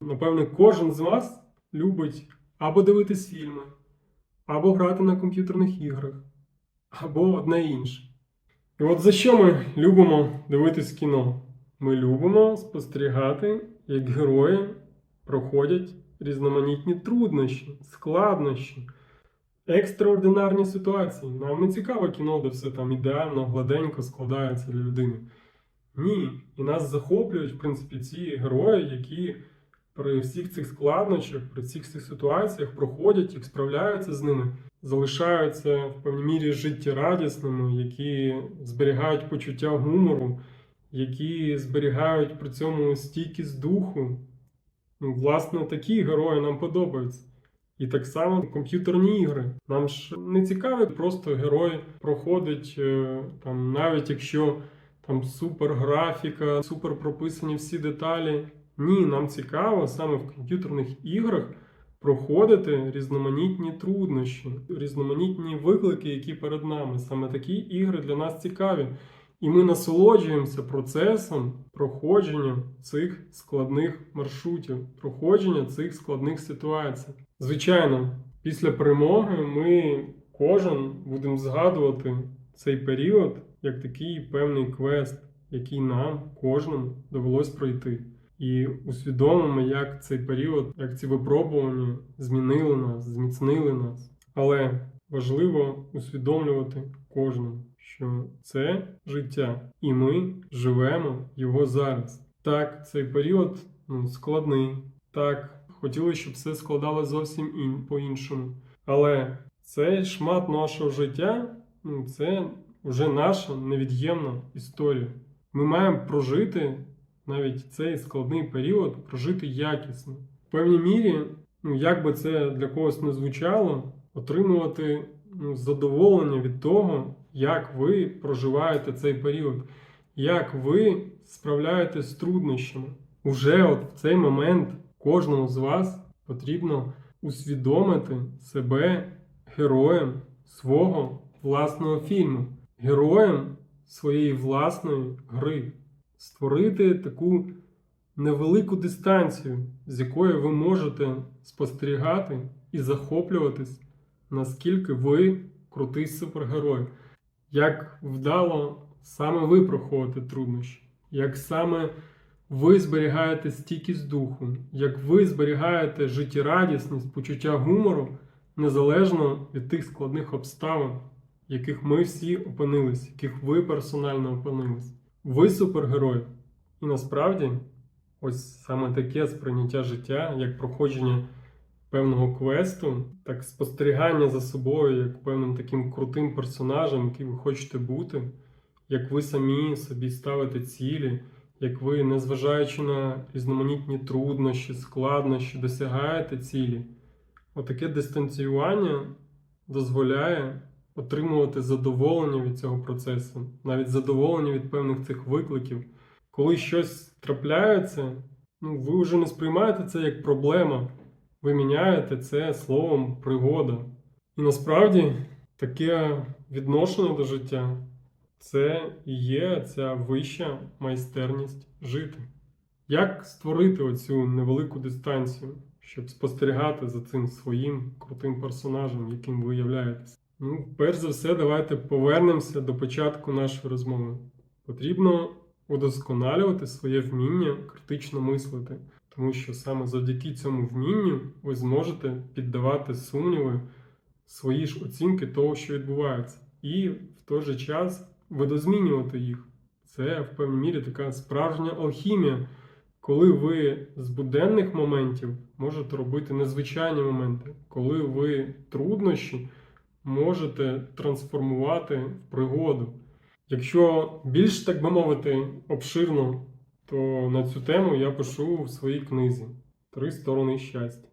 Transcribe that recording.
Напевне, кожен з вас любить або дивитись фільми, або грати на комп'ютерних іграх, або одне інше. І от за що ми любимо дивитись кіно? Ми любимо спостерігати, як герої проходять різноманітні труднощі, складнощі, екстраординарні ситуації. Нам не цікаво кіно, де все там ідеально, гладенько складається для людини. Ні. І нас захоплюють, в принципі, ці герої, які при всіх цих складнощах, при всіх цих ситуаціях проходять і справляються з ними, залишаються в певній мірі життєрадісними, які зберігають почуття гумору, які зберігають при цьому стійкість духу. Ну, власне, такі герої нам подобаються. І так само комп'ютерні ігри. Нам ж не цікаві просто герой проходить е, там, навіть якщо там супер графіка, супер прописані всі деталі. Ні, нам цікаво саме в комп'ютерних іграх проходити різноманітні труднощі, різноманітні виклики, які перед нами. Саме такі ігри для нас цікаві. І ми насолоджуємося процесом проходження цих складних маршрутів, проходження цих складних ситуацій. Звичайно, після перемоги ми кожен будемо згадувати цей період як такий певний квест, який нам кожному довелось пройти. І усвідомимо, як цей період, як ці випробування змінили нас, зміцнили нас. Але важливо усвідомлювати кожному, що це життя, і ми живемо його зараз. Так, цей період ну, складний. Так, хотіли, щоб все складалося зовсім ін, по-іншому. Але цей шмат нашого життя ну, це вже наша невід'ємна історія. Ми маємо прожити навіть цей складний період, прожити якісно. В певній мірі, ну як би це для когось не звучало, отримувати ну, задоволення від того, як ви проживаєте цей період, як ви справляєтесь з труднощами. Уже от в цей момент кожному з вас потрібно усвідомити себе героєм свого власного фільму, героєм своєї власної гри, створити таку невелику дистанцію, з якої ви можете спостерігати і захоплюватись, наскільки ви крутий супергерой, як вдало саме ви проходите труднощі, як саме ви зберігаєте стійкість духу, як ви зберігаєте життєрадісність, почуття гумору незалежно від тих складних обставин, яких ми всі опинились, яких ви персонально опинились. Ви супергерой. І насправді, ось саме таке сприйняття життя, як проходження певного квесту, так спостерігання за собою, як певним таким крутим персонажем, який ви хочете бути, як ви самі собі ставите цілі, як ви, незважаючи на різноманітні труднощі, складнощі, досягаєте цілі. Отаке дистанціювання дозволяє отримувати задоволення від цього процесу, навіть задоволення від певних цих викликів. Коли щось трапляється, ну, ви вже не сприймаєте це як проблема, ви міняєте це словом пригода. І насправді таке відношення до життя це і є ця вища майстерність жити. Як створити оцю невелику дистанцію, щоб спостерігати за цим своїм крутим персонажем, яким ви являєтесь? Ну, перш за все, давайте повернемося до початку нашої розмови. Потрібно удосконалювати своє вміння критично мислити, тому що саме завдяки цьому вмінню ви зможете піддавати сумніви свої ж оцінки того, що відбувається, і в той же час видозмінювати їх. Це в певній мірі така справжня алхімія, коли ви з буденних моментів можете робити незвичайні моменти, коли ви труднощі можете трансформувати в пригоду. Якщо більш, так би мовити, обширно, то на цю тему я пишу в своїй книзі Три сторони щастя.